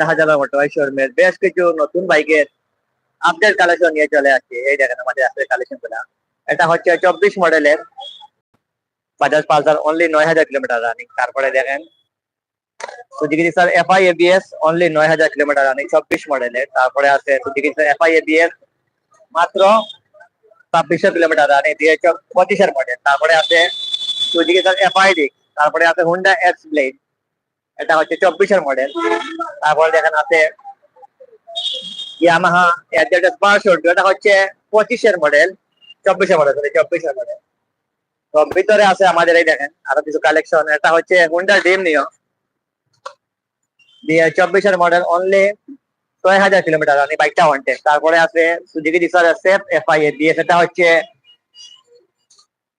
Shahjalal motor শোরুমের বেশ কিছু নতুন বাইকের আপডেট কালেকশন নিয়ে চলে আসছে। এই দেখেন আমাদের আজকের কালেকশনগুলা। এটা হচ্ছে চব্বিশ মডেলের বাজাজ পালসার অনলি নয় হাজার কিলোমিটার রানিং তারপরে দেখেন সুজুকি স্যার এফআই এবিএস অনলি নয় হাজার কিলোমিটার রানিং চব্বিশ মডেলের। তারপরে আছে সুজুকি স্যার এফআই এবিএস মাত্র ছাব্বিশশো কিলোমিটার রানিং দিয়ে পঁচিশের মডেল তারপরে আছে সুজুকি স্যার এফআই ডিক তারপরে আছে হুন্ডা এক্স ব্লেড এটা হচ্ছে চব্বিশের মডেল তারপরে দেখেন আছে ইয়ামাহা এডজেটাস পাঁচশো এটা হচ্ছে পঁচিশের মডেল চব্বিশের মডেল সরি চব্বিশের মডেল তো ভিতরে আছে আমাদের এই দেখেন, আরও কিছু কালেকশন এটা হচ্ছে হুন্ডা ডিম নিও দিয়ে চব্বিশের মডেল অনলি ছয় হাজার কিলোমিটার রানি বাইকটা ওয়ান তারপরে আছে সুজুকি ডিসার সেফ এফআই এ দিয়ে সেটা হচ্ছে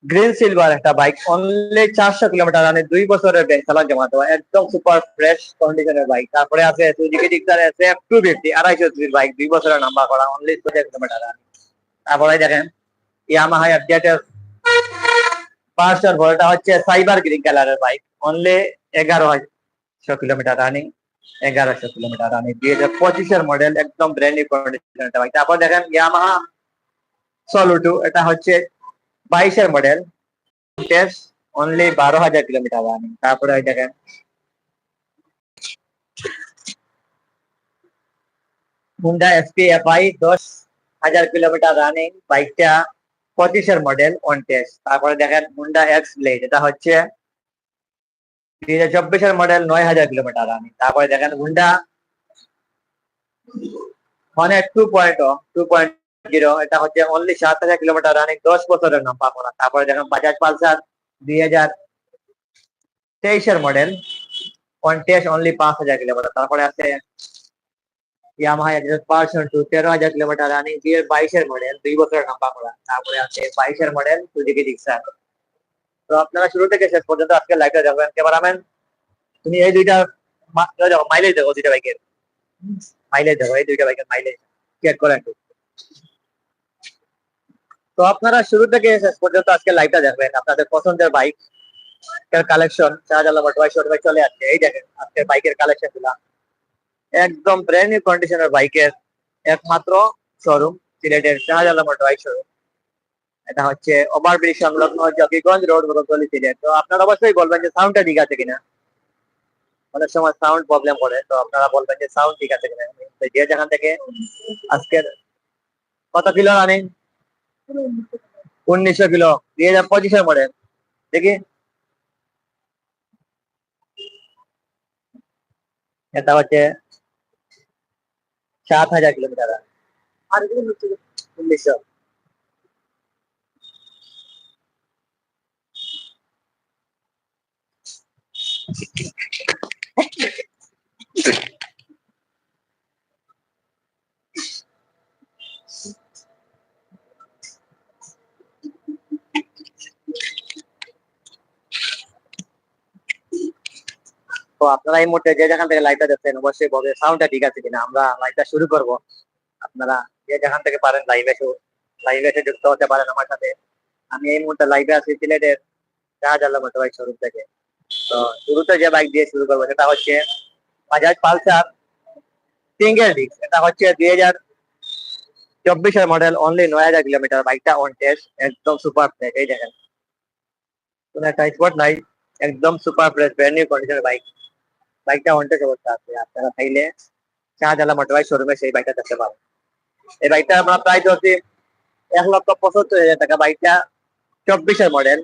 গ্রিন সিলভার একটা বাইক অনলি চারশো কিলোমিটার রানি দুই বছরের ব্যাংক চালান জমা দেওয়া, একদম সুপার ফ্রেশ কন্ডিশনের বাইক তারপরে আছে সুজুকি ডিসার সেফ টু ফিফটি আড়াইশো সিসির বাইক দুই বছরের নাম্বার করা অনলি ছয় কিলোমিটার রানি তারপরে দেখেন ইয়ামাহা এফজেটের পাঁচটার ভোল্টা হচ্ছে সাইবার গ্রিন কালারের বাইক অনলি এগারো হাজার কিলোমিটার রানিং এগারোশো কিলোমিটার রানিং দুই হাজার পঁচিশের মডেল একদম ব্র্যান্ড নিউ কন্ডিশনের বাইক তারপর দেখেন ইয়ামাহা সলুটু এটা হচ্ছে বাইশের মডেল টেস্ট অনলি বারো হাজার কিলোমিটার রানিং তারপরে ওই দেখেন হুন্ডা এসপি এফআই দশ হাজার কিলোমিটার রানিং বাইকটা পঁচিশের মডেল অন টেস্ট তারপরে দেখেন হুন্ডা এক্স ব্লেড এটা হচ্ছে দুই হাজার চব্বিশের মডেল নয় হাজার কিলোমিটার রানিং তারপরে দেখেন Honda হনের two point two point zero এটা হচ্ছে অনলি সাত হাজার কিলোমিটার রানিং দশ বছরের নাম্বার করা তারপরে দেখেন বাজাজ পালসার দুই হাজার তেইশের মডেল অন টেস্ট অনলি পাঁচ হাজার কিলোমিটার। তারপরে আছে ইয়ামাহা পার্সন টু তেরো হাজার কিলোমিটার রানিং দুই হাজার বাইশের মডেল দুই বছরের নাম্বার করা তারপরে আছে বাইশের মডেল সুজুকি ডিক্সার তো আপনারা শুরু থেকে শেষ পর্যন্ত আজকে লাইভটা দেখবেন। ক্যামেরাম্যান, তুমি এই দুইটা মাইলেজ দেখো দুইটা বাইকের মাইলেজ দেখো, এই দুইটা বাইকের মাইলেজ চেক করে একটু। তো আপনারা শুরু থেকে শেষ পর্যন্ত আজকে লাইভটা দেখবেন। আপনাদের পছন্দের বাইক এর কালেকশন শাহজালাল মোটরবাইক শোরুমে চলে আসছে। এই দেখেন আজকে বাইকের কালেকশনগুলা। একদম ব্র্যান্ড নিউ কন্ডিশনের বাইকের একমাত্র শোরুম সিলেটের শাহজালাল মোটরবাইক শোরুম এটা হচ্ছে ওভারব্রিজ সংলগ্ন জকিগঞ্জ রোড বরকলি সিলেট। তো আপনারা অবশ্যই বলবেন যে সাউন্ডটা ঠিক আছে কিনা। অনেক সময় সাউন্ড প্রবলেম করে, তো আপনারা বলবেন যে সাউন্ড ঠিক আছে কিনা। যে যেখান থেকে আজকের কত কিলো রানিং উনিশশো কিলো দুই হাজার পঁচিশের মডেল দেখি। এটা হচ্ছে সাত হাজার কিলোমিটার। আর উনিশশো। তো আপনারা এই মুহূর্তে যে যেখান থেকে লাইভটা দেখছেন, অবশ্যই বলবে সাউন্ডটা ঠিক আছে কিনা? আমরা লাইভটা শুরু করব। আপনারা যে যেখান থেকে পারেন লাইভে লাইভে এসে যুক্ত হতে পারেন আমার সাথে। আমি এই মুহূর্তে লাইভে আছি সিলেটের শাহজালাল মোটরবাইক শোরুম থেকে। তো শুরুতে যে বাইক দিয়ে শুরু করব, সেটা হচ্ছে বাজাজ পালসার সিঙ্গেল ডিস্ক এটা হচ্ছে দুই হাজার চব্বিশের মডেল অনলি নয় হাজার কিলোমিটার বাইকটা অন টেস্ট একদম সুপার ফ্রেশ এই দেখেন। কোনো একটা স্পট নাই, একদম সুপার ফ্রেশ ব্র্যান্ড নিউ কন্ডিশনের বাইক বাইকটা অন টেস্ট অবস্থা আছে। আপনারা চাইলে শাহজালাল মোটরবাইক শোরুমে সেই বাইকটা দেখতে পাবেন এই বাইকটা আমরা প্রায় ধরছি এক লক্ষ পঁচাত্তর হাজার টাকা। বাইকটা চব্বিশের মডেল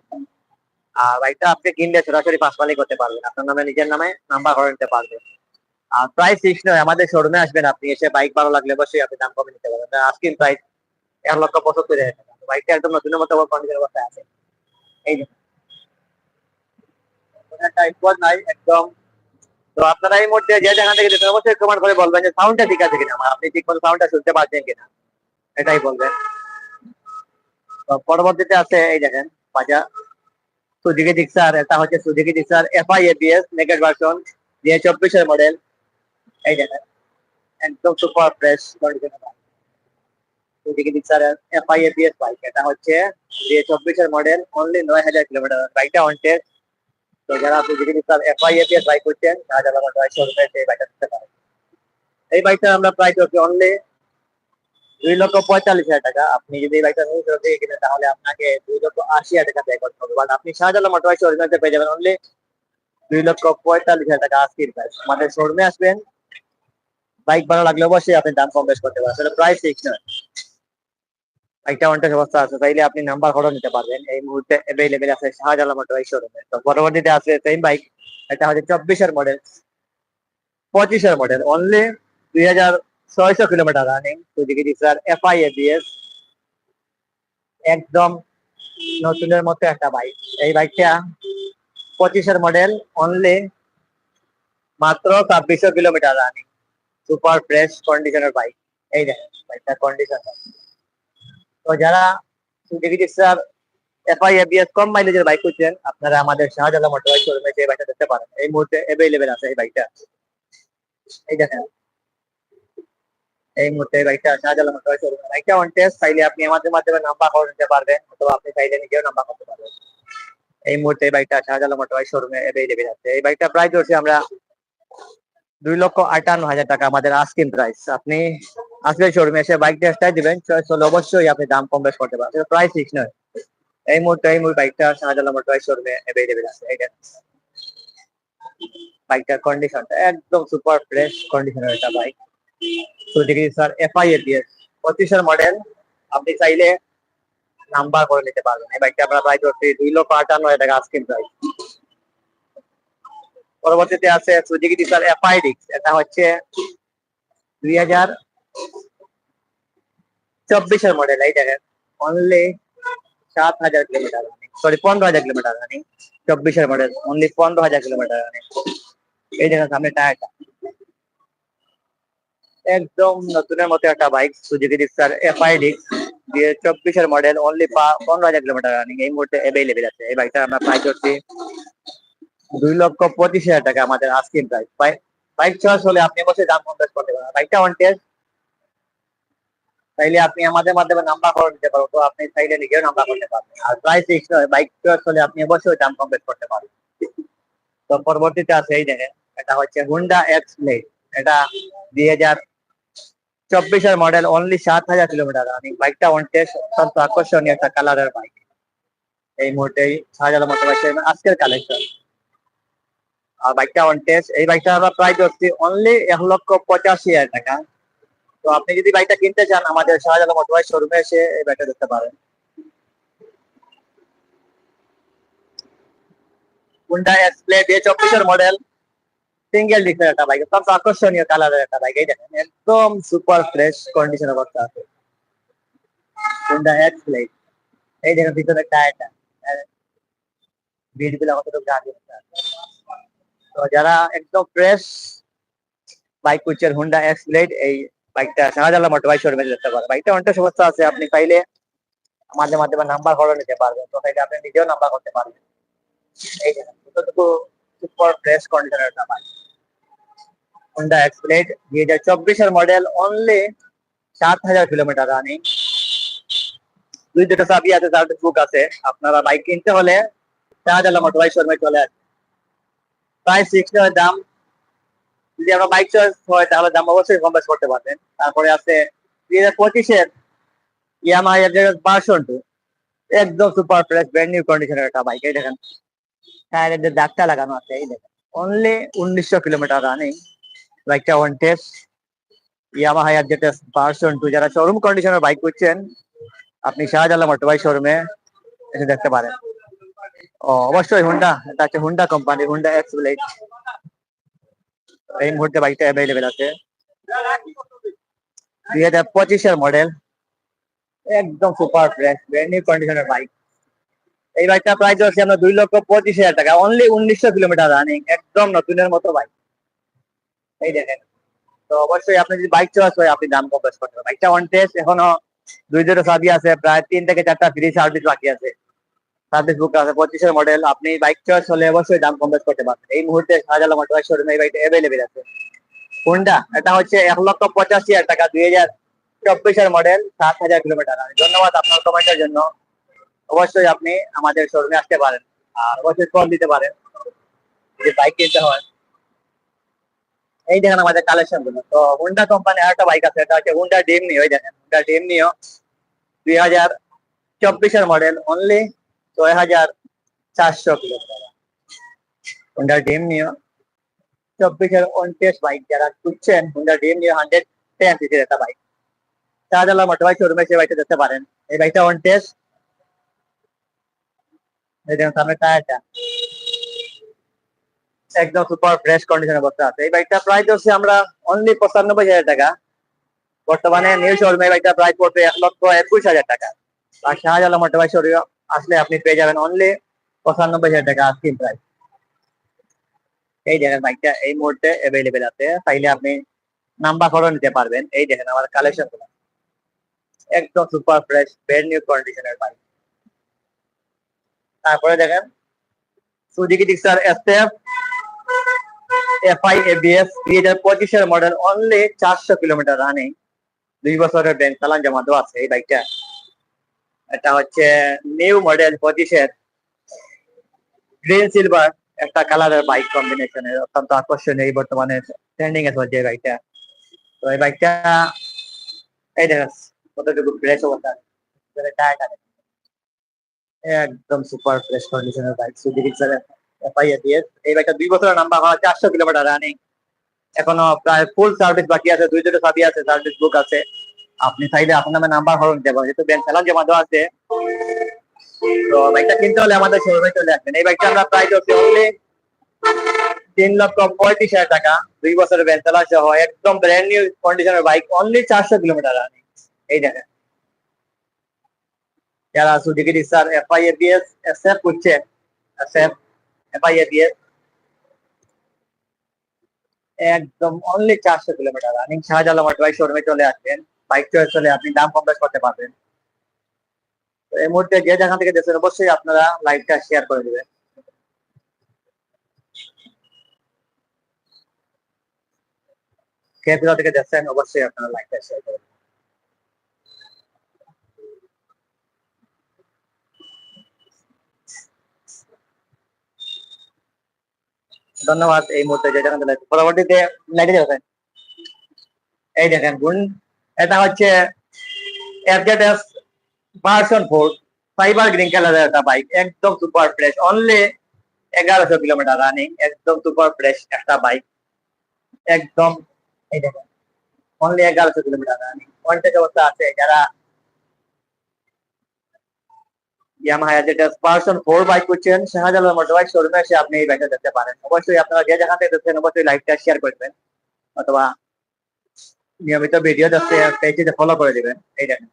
আর বাইকটা আপনি কিনলে সরাসরি পাঁচ মালিক করতে পারবেন। আপনার নামে, নিজের নামে নাম্বার করে নিতে পারবেন। আর প্রাইস ফিক্স নয়, আমাদের শোরুমে আসবেন আপনি। এসে বাইক ভালো লাগলে অবশ্যই আপনি দাম কমে নিতে পারবেন। আজকের প্রাইস এক লক্ষ পঁচাত্তর হাজার টাকা। বাইকটা একদম নতুনের মতো কন্ডিশন অবস্থায় আছে। এই যে। একটা স্পট নাই, একদম তো আপনারা এই মুহূর্তে যে জায়গা থেকে দেখছেন, অবশ্যই কমেন্ট করে বলবেন যে সাউন্ডটা ঠিক আছে কিনা আমার আপনি ঠিক মতো সাউন্ডটা শুনতে পাচ্ছেন কিনা। এটাই বলবেন। তো পরবর্তীতে আছে, এই দেখেন, বাজা সুজুকি জিক্সার এটা হচ্ছে Suzuki Gixxer FI ABS naked version দিয়ে চব্বিশের মডেল এই দেখেন, একদম সুপার ফ্রেশ কন্ডিশনের bike Suzuki FI ABS bike এটা হচ্ছে দিয়ে চব্বিশের মডেল অনলি নয় হাজার কিলোমিটার বাইকটা অন টেস্ট তো যারা Suzuki Gixxer FI ABS bike করছেন, তারা যারা বাইক শোরুমে সেই বাইকটা দিতে পারেন এই বাইকটা আমরা প্রাইস হচ্ছে অনলি দুই লক্ষ পঁয়তাল্লিশ হাজার টাকা। আপনি যদি এই বাইকটা নতুন থেকে কিনেন তাহলে আপনাকে দুই লক্ষ আশি হাজার টাকা পে করতে হবে। বাট আপনি শাহজালাল মোটরবাইক অরিজিনালতে পেয়ে যাবেন অনলি দুই লক্ষ পঁয়তাল্লিশ হাজার টাকা আজকের প্রাইস আমাদের শোরুমে আসবেন বাইক ভালো লাগলে অবশ্যই আপনি দাম কম বেশ করতে পারেন। প্রাইস ফিক্স নয়। একটা অনেকটা ব্যবস্থা আছে চাইলে আপনি নাম্বার খরচ নিতে পারবেন। এই মুহূর্তে অ্যাভেলেবেল আছে শাহজালাল মোটরবাইক শোরুমে তো পরবর্তীতে আছে সেম বাইক এটা হচ্ছে চব্বিশের মডেল পঁচিশের মডেল অনলি দুই হাজার ছয়শো kilometre running Suzuki Gixxer FI ABS একদম নতুনের মতো একটা বাইক এই বাইকটা পঁচিশের মডেল অনলি মাত্র ছাব্বিশশো কিলোমিটার রানিং সুপার ফ্রেশ কন্ডিশনের বাইক এই দেখেন বাইকটার কন্ডিশন তো যারা সুজুকি জিক্সার এফআই কম মাইলেজের বাইক খুঁজছেন, আপনারা আমাদের শাহজালাল মোটর বাইক শোরুমে এই বাইকটা দেখতে পারেন। এই মুহূর্তে অ্যাভেলেবেল আছে এই বাইকটা এই দেখেন। এই মুহূর্তে বাইকটা শাহজালাল মোটর বাইক শোরুমে বাইকটা অন টেস্ট চাইলে আপনি আমাদের মাধ্যমে নাম্বার করে নিতে পারবেন, অথবা আপনি চাইলে নিজেও নাম্বার করতে পারবেন। এই মুহূর্তে এই বাইকটা শাহজালাল মোটর বাইক শোরুমে অ্যাভেলেবেল আছে। এই বাইকটা প্রাইস হচ্ছে আমরা দুই লক্ষ আটান্ন হাজার টাকা, আমাদের আস্কিং প্রাইস আপনি আসলে শোরুমে এসে বাইক টেস্টটাই দিবেন। চয়েস হলে অবশ্যই আপনি দাম কম বেশ করতে পারবেন। প্রাইস ফিক্স নয়। এই মুহূর্তে, এই বাইকটা শাহজালাল মোটর বাইক শোরুমে অ্যাভেলেবেল আছে। এইটা বাইকটার কন্ডিশনটা একদম সুপার ফ্রেশ কন্ডিশনের একটা বাইক সুজুকি স্যার এফআই এপিএস পঁচিশের মডেল আপনি চাইলে নাম্বার করে নিতে পারবেন। এই বাইকটা আমরা প্রাইস হচ্ছে দুই লক্ষ আটান্ন হাজার টাকা প্রাইস পরবর্তীতে আছে সুজুকি স্যার এফআই ডিক্স এটা হচ্ছে দুই হাজার চব্বিশের মডেল এই দেখেন। অনলি সাত হাজার কিলোমিটার সরি পনেরো হাজার কিলোমিটার রানিং চব্বিশের মডেল অনলি পনেরো হাজার কিলোমিটার রানিং এই দেখেন সামনে টায়ারটা একদম নতুনের মতো একটা বাইক সুজুকি ডিক্সার এফআই ডিক্স দিয়ে চব্বিশের মডেল অনলি পনেরো হাজার কিলোমিটার রানিং এই মুহূর্তে অ্যাভেলেবেল আছে। এই বাইকটা আমরা প্রাইস করছি দুই লক্ষ পঁচিশ হাজার টাকা আমাদের আজকের প্রাইস বাইক চয়েস হলে আপনি অবশ্যই দাম কম করতে পারেন। বাইকটা অন টেস্ট চাইলে আপনি আমাদের মাধ্যমে নাম্বার করে নিতে পারব তো আপনি চাইলে নিজেও নাম্বার করতে পারবেন। আর প্রাইস ফিক্স নয় বাইক চয়েস হলে আপনি অবশ্যই দাম কম বেশ করতে পারবেন। তো পরবর্তীতে আছে এই দেখেন, এটা হচ্ছে হুন্ডা এক্স এটা দুই হাজার চব্বিশের মডেল অনলি সাত হাজার কিলোমিটার রানিং বাইকটা অন টেস্ট অত্যন্ত আকর্ষণীয় একটা কালারের বাইক এই মুহূর্তে শাহজালাল মোটর বাইক আজকের কালেকশন আর বাইকটা অন টেস্ট এই বাইকটা আমরা প্রাইস হচ্ছে অনলি এক লক্ষ পঁচাশি হাজার টাকা। তো আপনি যদি বাইকটা কিনতে চান, আমাদের শাহজালাল মোটর বাইক শোরুমে এসে এই বাইকটা দেখতে পারেন। হুন্ডা প্লে দিয়ে চব্বিশের মডেল সিঙ্গেল ডিসের একটা বাইক অত্যন্ত আকর্ষণীয় কালারের একটা বাইক এই দেখেন, একদম সুপার ফ্রেশ কন্ডিশন অবস্থা আছে। হুন্ডা প্লে এই দেখেন ভিতরে টায়ারটা বিটগুলো কতটুকু গাড়ি তো যারা একদম ফ্রেশ বাইক খুঁজছেন হুন্ডা এক্স ব্লেড এই বাইকটা শাহজালাল মোটর বাইক শোরুমে দেখতে পারেন বাইকটা অনেকটা সমস্যা আছে। আপনি চাইলে আমাদের মাধ্যমে নাম্বার করে নিতে পারবেন। তো চাইলে আপনি নিজেও নাম্বার করতে পারবেন। এই দেখেন সুপার ফ্রেশ কন্ডিশনের বাইক হুন্ডা এক্স দুই হাজার চব্বিশের মডেল অনলি সাত হাজার কিলোমিটার রানিং দুই দুটো চাবি আছে সার্ভিস বুক আছে। আপনারা বাইক কিনতে হলে শাহজালাল মোটর বাইক শোরুমে চলে আসবে প্রায় সিক্স দাম যদি আমরা বাইক চয়েস হয়, তাহলে দাম অবশ্যই কম বেশ করতে পারবেন। তারপরে আছে দুই হাজার পঁচিশের ইয়ামাহা এফজেড ভার্সন টু একদম সুপার ফ্রেশ ব্র্যান্ড নিউ কন্ডিশনের একটা বাইক এই দেখেন টায়ারের যে দাগটা লাগানো আছে, এই দেখেন। অনলি উনিশশো কিলোমিটার রানিং বাইকটা one test Yamaha FZ version two যারা শোরুম কন্ডিশনের বাইক করছেন আপনি শাহজালাল মোটর বাইক শোরুমে এসে দেখতে পারেন। ও, অবশ্যই হুন্ডা এটা হচ্ছে Honda company Honda X Blade এই মুহূর্তে বাইকটা অ্যাভেলেবেল আছে। দুই হাজার পঁচিশের মডেল একদম সুপার ফ্রেশ ব্র্যান্ড নিউ কন্ডিশনের বাইক এই বাইকটা প্রাইস হচ্ছে আমরা দুই লক্ষ পঁচিশ হাজার টাকা। অনলি উনিশশো কিলোমিটার রানিং একদম নতুনের মতো বাইক এই দেখেন। তো অবশ্যই আপনি যদি বাইক চয়েস হয় আপনি দাম কম বেশ করতে বাইকটা অন টেস্ট এখনও দুই দুটো সাবি আছে, প্রায় তিন থেকে চারটা ফ্রি সার্ভিস বাকি আছে। সার্ভিস বুক আছে, পঁচিশের মডেল আপনি বাইক চয়েস হলে অবশ্যই দাম কম বেশ করতে পারবেন। এই মুহূর্তে শাহজালাল মোটর শোরুমে এই বাইকটা অ্যাভেলেবেল আছে। কোনটা? এটা হচ্ছে এক লক্ষ পঁচাশি হাজার টাকা, দুই হাজার চব্বিশের মডেল সাত হাজার কিলোমিটার ধন্যবাদ আপনার কমেন্টের জন্য। অবশ্যই আপনি আমাদের শোরুমে আসতে পারেন। আর অবশ্যই কল দিতে পারেন। যদি বাইক কিনতে হয়। এই দেখেন আমাদের কালেকশনগুলো। তো হুন্ডা কোম্পানি আর একটা বাইক আছে, এটা হচ্ছে হুন্ডা ডিম নিও এই দেখেন। হুন্ডা ডিম দুই হাজার চব্বিশের মডেল অনলি ছয় হাজার চারশো কিলোমিটার ডিম নিও চব্বিশের বাইক যারা খুঁজছেন ডিম নিও হান্ড্রেড টেন সিসির একটা বাইক মোটরবাইক শোরুমে বাইকটা দেখতে পারেন। এই বাইকটা একদম সুপার ফ্রেশ আমরা অনলি পঁচানব্বই হাজার টাকা। বর্তমানে নিউ শোরুমে এই বাইকটা প্রাইস পড়বে এক লক্ষ একুশ হাজার টাকা। আর শাহজালাল মোটরবাইক শোরুম আসলে আপনি পেয়ে যাবেন অনলি পঁচানব্বই হাজার টাকা আস্কিং প্রাইস এই দেখেন বাইকটা এই মুহূর্তে অ্যাভেলেবেল আছে। চাইলে আপনি নাম্বার করে নিতে পারবেন। এই দেখেন আমার কালেকশন একদম সুপার ফ্রেশ ব্র্যান্ড নিউ কন্ডিশনের বাইক তারপরে দেখেন Suzuki Gixxer SF FI ABS দুই হাজার পঁচিশের মডেল অনলি চারশো কিলোমিটার রানিং দুই বছরের ব্যাংক চালান জমা দেওয়া আছে এই বাইকটা এটা হচ্ছে নিউ মডেল পঁচিশের গ্রিন সিলভার একটা কালারের বাইক কম্বিনেশনের অত্যন্ত আকর্ষণীয় এই বর্তমানে ট্রেন্ডিং এ চলছে এই বাইকটা তো এই বাইকটা এই দেখেন কতটুকু ফ্রেশ অবস্থা একদম সুপার ফ্রেশ কন্ডিশনের বাইক সুজুকি এফআই এবিএস এই বাইকটা দুই বছরের নাম্বার হওয়া চারশো কিলোমিটার রানিং এখনও প্রায় ফুল সার্ভিস বাকি আছে দুই দুটো সাবি আছে সার্ভিস বুক আছে। আপনি চাইলে আপনার নামে নাম্বার হরণ পারেন। যেহেতু ব্যাংক চালান জমা দেওয়া আছে, তো বাইকটা কিনতে হলে আমাদের শোরুমে চলে আসবেন। এই বাইকটা আমরা প্রাইস হচ্ছে অনলি তিন লক্ষ পঁয়ত্রিশ হাজার টাকা। দুই বছরের ব্যাংক চালা সহ একদম ব্র্যান্ড নিউ কন্ডিশনের বাইক অনলি চারশো কিলোমিটার এই দেখেন। যারা Suzuki Gixxer FI ABS SF করছে। এসএফ এফআই এবিএস একদম অনলি চারশো কিলোমিটার রানিং শাহজালাল মোটরবাইক শোরুমে চলে আসবেন। বাইক চয়েস হলে আপনি দাম কম বেশ করতে পারবেন এই মুহূর্তে যে যেখান থেকে দেখছেন, অবশ্যই আপনারা লাইভটা শেয়ার করে দেবেন কে থেকে দেখছেন, অবশ্যই আপনারা শেয়ার করে দিবেন। ধন্যবাদ, এই মুহূর্তে। পরবর্তীতে লাইটে যাবেন এই দেখেন, গুণ এটা হচ্ছে FZS version four fibre green কালারের একটা বাইক একদম সুপার ফ্রেশ অনলি এগারোশো কিলোমিটার রানিং একদম সুপার ফ্রেশ একটা বাইক একদম অনলি এগারোশো কিলোমিটার রানিং কন্টেক্ট অবস্থা আছে, যারা ফোর বাইক করছেন শোরুমে এসে আপনি এই বাইকটা পারেন। অবশ্যই আপনারা যে যেখান অবশ্যই লাইকটা শেয়ার করবেন, অথবা নিয়মিত ভিডিও দেখতে পেজে ফলো করে দিবেন এই দেখেন।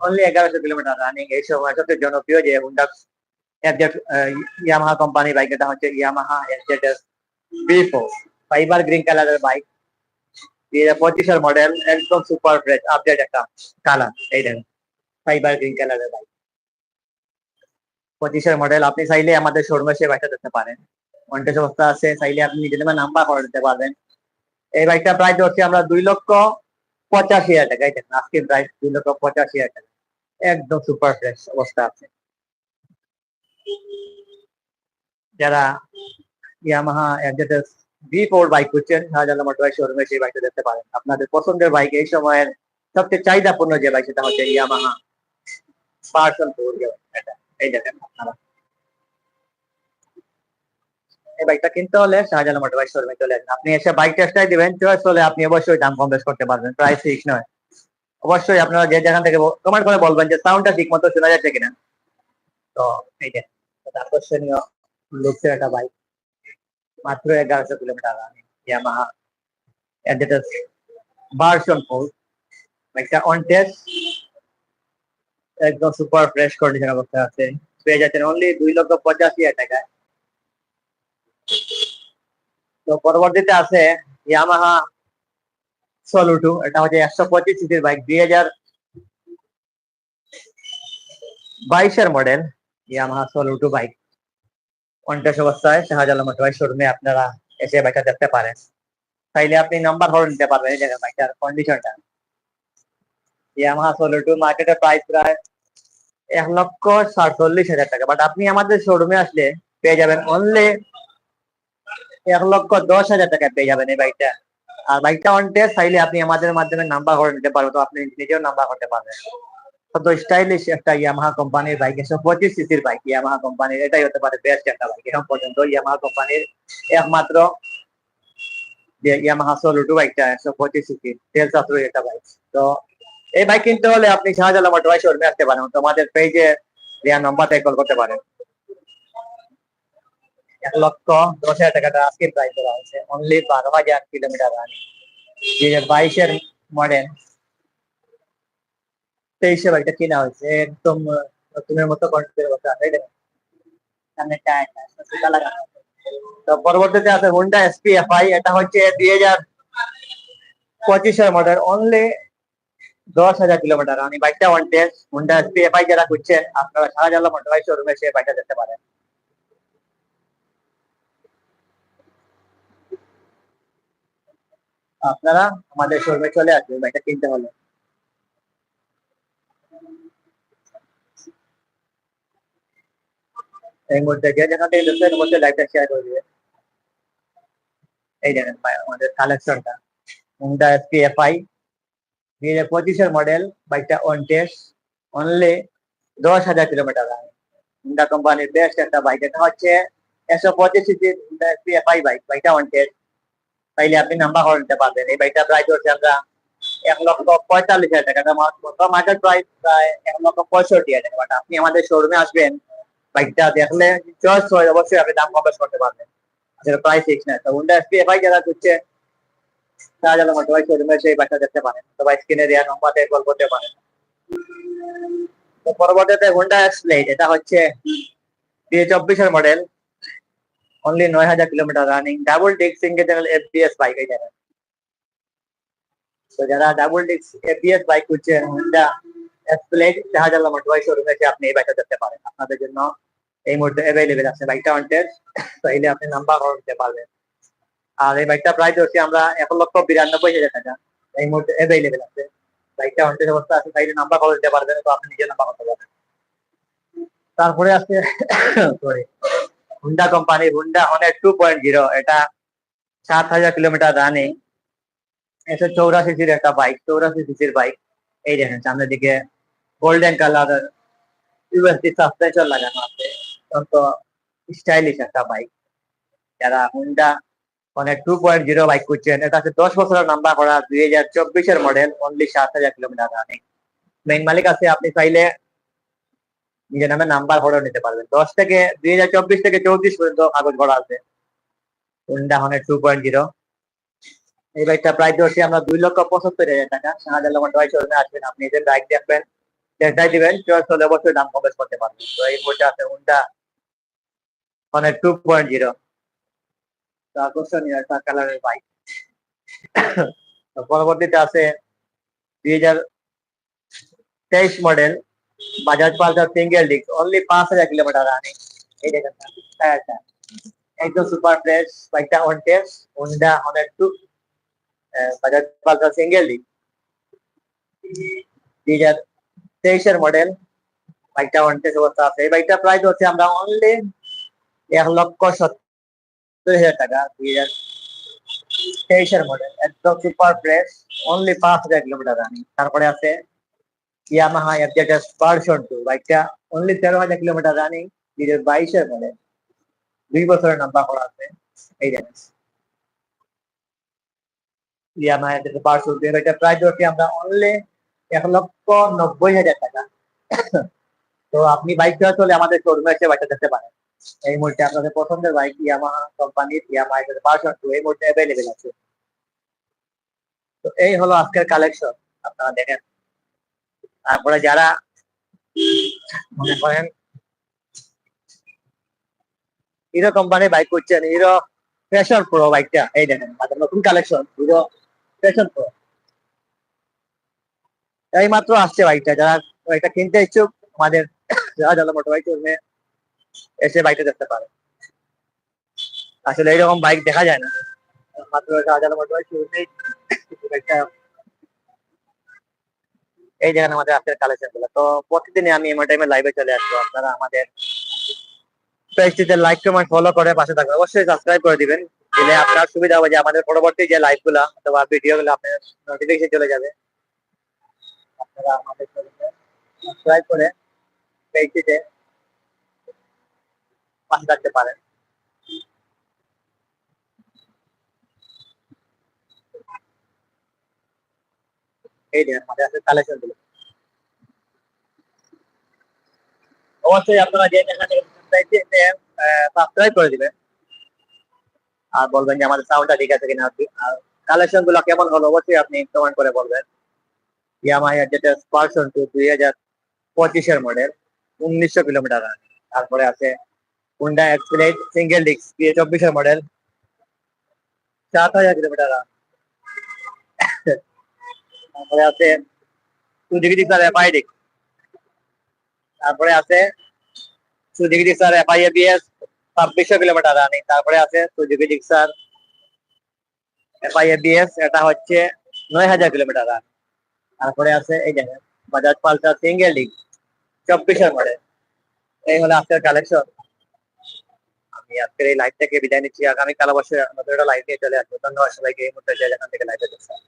অনলি এগারোশো কিলোমিটার রানিং এই সময় সবচেয়ে জনপ্রিয় যে Honda FZ Yamaha company bike এটা হচ্ছে Yamaha FZ V four fibre green কালারের বাইক পঁচিশের মডেল একদম সুপার ফ্রেশ আপডেট একটা কালার এই দেখেন ফাইবার গ্রিন কালারের বাইক পঁচিশের মডেল আপনি চাইলে আমাদের শোরুমে সে বাইকটা দেখতে পারেন। কন্টেস্ট অবস্থা আছে চাইলে আপনি নিজের নাম্বার করে দিতে পারবেন। এই বাইকটা প্রাইস হচ্ছে আমরা দুই লক্ষ পঁচাশি হাজার টাকা দেখেন, আজকের প্রাইস দুই লক্ষ পঁচাশি হাজার টাকা। একদম সুপার ফ্রেশ অবস্থা আছে। যারা Yamaha FZS V four bike করছেন শাহজালাল মোটরবাইক শোরুমে সেই বাইকটা দেখতে পারেন। আপনাদের পছন্দের বাইক এই সময়ের সবচেয়ে চাহিদাপূর্ণ যে বাইক সেটা হচ্ছে ইয়ামাহা পার্সন ফোর এটা এই দেখেন আপনারা। বাইকটা কিনতে হলে শাহজালাল মোটরবাইক শোরুমে চলে আসেন আপনি এসে বাইক দিবেন চয়েস হলে আপনি অবশ্যই দাম কম বেশ করতে পারবেন প্রাইস নয়। অবশ্যই আপনারা যে যেখান থেকে কমেন্ট করে বলবেন যে সাউন্ডটা ঠিক মতো শোনা যাচ্ছে কিনা। তো এই যে, আকর্ষণীয় একটা বাইক মাত্র এগারোশো কিলোমিটার ইয়ামাহা ভার্সন ফোর বাইকটা অন টেস্ট একদম সুপার ফ্রেশ কন্ডিশন অবস্থা আছে। পেয়ে যাচ্ছেন অনলি দুই লক্ষ পঁচাশি হাজার টাকায়। তো পরবর্তীতে আছে ইয়ামাহা সলুটু এটা হচ্ছে একশো পঁচিশ সিসির বাইক দুই হাজার বাইশের মডেল ইয়ামাহা সলুটু বাইক কন্টেস্ট অবস্থায় শাহজালাল মোটরবাইক শোরুমে আপনারা এসে বাইকটা দেখতে পারেন। চাইলে আপনি নাম্বার হল নিতে পারবেন এই বাইকটার কন্ডিশনটা ইয়ামাহা সলুটু মার্কেটের প্রাইস প্রায় এক লক্ষ সাতচল্লিশ হাজার টাকা। বাট আপনি আমাদের শোরুমে আসলে পেয়ে যাবেন অনলি এক লক্ষ দশ হাজার টাকা পেয়ে যাবেন এই বাইকটা আর বাইকটা অন টেস্ট চাইলে আপনি আমাদের মাধ্যমে নাম্বার করে নিতে পারবেন, তো আপনি নিজেও নাম্বার করতে পারবেন। কত স্টাইলিশ একটা ইয়ামাহা কোম্পানির বাইক একশো পঁচিশ সিসির বাইক ইয়ামাহা কোম্পানির এটাই হতে পারে বেস্ট একটা বাইক এখন পর্যন্ত ইয়ামাহা কোম্পানির একমাত্র ইয়ামাহা সোলুটু বাইকটা একশো পঁচিশ সিসি তেল সাশ্রয়ী একটা বাইক তো এই বাইক কিনতে হলে আপনি শাহজালাল মোটরবাই শোরুমে আসতে পারেন। তোমাদের পেজে দেওয়া নাম্বারটাই কল করতে পারেন। এক লক্ষ দশ হাজার টাকাটা আজকে প্রাইস করা হয়েছে। অনলি বারো হাজার কিলোমিটার রানিং দুই হাজার বাইশের মডেল তেইশে বাইকটা কিনা হয়েছে। একদম নতুনের মতো কন্ট্রোলের কথা তাই না? পরবর্তীতে আছে হুন্ডা এসপি এফআই এটা হচ্ছে দুই হাজার পঁচিশের মডেল অনলি দশ হাজার কিলোমিটার রানিং বাইকটা one test Honda SP FI যারা খুঁজছেন আপনারা শাহজালাল মোটরবাই শোরুমে সে বাইকটা দেখতে পারেন। আপনারা আমাদের শোরুমে চলে আসবেন বাইকটা কিনতে হলে। এই মুহূর্তে যে যেখান থেকে দেখছেন এর মধ্যে লাইভটা শেয়ার করে দিবে এই দেখেন আমাদের কালেকশনটা হুন্ডা এসপি এফআই দুই হাজার পঁচিশের মডেল বাইকটা অন টেস্ট অনলি দশ হাজার কিলোমিটার হুন্ডা কোম্পানির বেস্ট একটা বাইক এটা হচ্ছে একশো পঁচিশ সিসির হুন্ডা এসপি এফআই বাইক বাইকটা অন টেস্ট তাইলে আপনি নাম্বার করে নিতে পারবেন। এই বাইকটা প্রাইস হচ্ছে আমরা এক লক্ষ পঁয়তাল্লিশ হাজার টাকা। মার্কেট প্রাইস প্রায় এক লক্ষ পঁয়ষট্টি হাজার টাকা। বাট আপনি আমাদের শোরুমে আসবেন বাইকটা দেখলে চয়েস হয়, অবশ্যই আপনি দাম কম করতে পারবেন। যেটা প্রাইস ফিক্স না তো হুন্ডা এসপি এফআই যারা করছে শাহজালাল মোটরবাই শোরুমে সেই বাইকটা দেখতে পারেন। অথবা স্ক্রিনে দেওয়া নম্বরে কল করতে পারেন। পরবর্তীতে হুন্ডা এক্সপ্লেড এটা হচ্ছে দুই চব্বিশের মডেল নয় হাজার kilometre running double disc single channel ABS bike এই জায়গায় তো যারা ডাবল ডিক এফবিএস বাইক খুঁজছেন Honda X Blade Shahjalal motorbike শোরুমে এসে আপনি এই বাইকটা দেখতে পারেন আপনাদের জন্য এই মুহূর্তে অ্যাভেলেবেল আছে বাইকটা অনটেড চাইলে আপনি নাম্বার করে নিতে পারবেন। আর এই বাইকটা প্রাইস হচ্ছে আমরা এক লক্ষ বিরানব্বই হাজার টাকা। এই মুহূর্তে অ্যাভেলেবেল আছে। বাইকটা অনটেড অবস্থা আছে চাইলে নাম্বার করে দিতে পারবেন, তো আপনি নিজে নাম্বার করতে পারবেন তারপরে আছে সরি হুন্ডা কোম্পানি হুন্ডা হনের টু পয়েন্ট জিরো এটা সাত হাজার কিলোমিটার রানিং একশো চৌরাশি সিসির একটা বাইক চৌরাশি সিসির বাইক এই দেখেন, সামনের দিকে গোল্ডেন কালার ইউএসডি সাসপেনশন লাগানো আছে। অত্যন্ত স্টাইলিশ একটা বাইক যারা হুন্ডা মানে টু পয়েন্ট জিরো বাইক করছেন এটা হচ্ছে দশ বছরের নাম্বার করা দুই হাজার চব্বিশের মডেল অনলি সাত হাজার কিলোমিটার রানিং। মেইন মালিক আছে, আপনি চাইলে নিজের নামে নাম্বার করে নিতে পারবেন। দশ থেকে, দুই হাজার চব্বিশ থেকে চৌত্রিশ পর্যন্ত কাগজ ভরা আছে। হুন্ডা হনের টু পয়েন্ট জিরো এই বাইকটা হচ্ছে আমরা দুই লক্ষ পঁচাত্তর হাজার টাকা। শাহজালাল মোটরবাই শোরুমে আসবেন। আপনি বাইক দেখবেন দিবেন অবশ্যই দাম কমেন্ট করতে পারবেন তো এই বইটা আছে হুন্ডা হনের টু পয়েন্ট জিরো আকর্ষণীয় একটা কালারের বাইক পরবর্তীতে আছে দুই হাজার তেইশ model Bajaj Pulsar single disc only পাঁচ হাজার কিলোমিটার রানিং এই দেখেন টায়ারটা একদম সুপার ফ্রেশ বাইকটা on test Honda হনের two Bajaj Pulsar single disc দুই হাজার তেইশের মডেল বাইকটা অন টেস্ট অবস্থা আছে। এই বাইকটা প্রাইস হচ্ছে আমরা অনলি এক লক্ষ সত্তর হাজার টাকা দুই হাজার তেইশের মডেল একদম সুপার ফ্রেশ অনলি পাঁচ হাজার কিলোমিটার রানিং তারপরে আছে ইয়ামাহা এফজেডএস ভার্সন টু বাইকটা অনলি তেরো হাজার কিলোমিটার রানিং দুই বাইশের মডেল দুই বছরের নাম্বার করা আছে, এই ইয়ামাহা এফজেডএস ভার্সন টু এটা প্রাইস হচ্ছে আমরা অনলি এক লক্ষ নব্বই হাজার টাকা। তো আপনি বাইক চলে আমাদের শোরুমে এসে বাইকটা দেখতে পারেন। এই মুহূর্তে আপনাদের পছন্দের বাইক ইয়ামাহা কোম্পানির ইয়ামাহা ভার্সন টু এই মুহূর্তে অ্যাভেলেবেল আছে। তো এই হলো আজকের কালেকশন আপনারা দেখেন। তারপরে যারা মনে করেন হিরো কোম্পানির বাইক করছেন হিরো ফ্যাশন প্রো বাইকটা এই দেখেন আমাদের নতুন কালেকশন হিরো ফ্যাশন প্রো এই মাত্র আসছে বাইকটা যারা বাইকটা কিনতে ইচ্ছুক, আমাদের যারা যারা মোটর বাইক চলবে এসে বাইকটা দেখতে পারে। আসলে এইরকম বাইক দেখা যায় না। মাত্র হাজার মোটর বাইক চলবে বাইকটা এই দেখেন আমাদের আজকের কালেকশনগুলো। তো প্রতিদিনই আমি এমন টাইমে লাইভে চলে আসব। আপনারা আমাদের পেজটিতে লাইক কমেন্ট ফলো করে পাশে থাকবেন। অবশ্যই সাবস্ক্রাইব করে দিবেন। দিলে আপনার সুবিধা হবে যে আমাদের পরবর্তী যে লাইভগুলা অথবা ভিডিও গুলো আপনার নোটিফিকেশন চলে যাবে। আপনারা আমাদের সাবস্ক্রাইব করে পেজটিতে পাশে থাকতে পারেন। অবশ্যই করে আর বলবেন যে, আমাদের সাউন্ডটা ঠিক আছে কিনা আর কালেকশনগুলো কেমন হলো, অবশ্যই আপনি কমেন্ট করে বলবেন। যেটা পার্সন টু দুই হাজার পঁচিশের মডেল উনিশশো কিলোমিটার তারপরে আছে হুন্ডা এক্সপ্লেট সিঙ্গেল ডিস্ক দিয়ে চব্বিশের মডেল সাত হাজার কিলোমিটার তারপরে আছে সুজুকি ডিক্সার এফআই ডিক্স তারপরে আছে সুজুকি ডিক্সার এফআই এবিএস ছাব্বিশশো কিলোমিটার রানিং তারপরে আছে সুজুকি ডিক্সার এফআই এবিএস এটা হচ্ছে নয় হাজার কিলোমিটার তারপরে আছে, এই দেখেন বাজাজ পালসার সিঙ্গেল ডিস্ক চব্বিশের মডেল এই হলো আজকের কালেকশন আমি আজকের এই লাইভ থেকে বিদায় নিচ্ছি। আগামীকাল অবশ্যই একটা লাইভ নিয়ে চলে আসব। ধন্যবাদ সবাইকে। এই মুহূর্তে যেখান থেকে লাইভে দেখছেন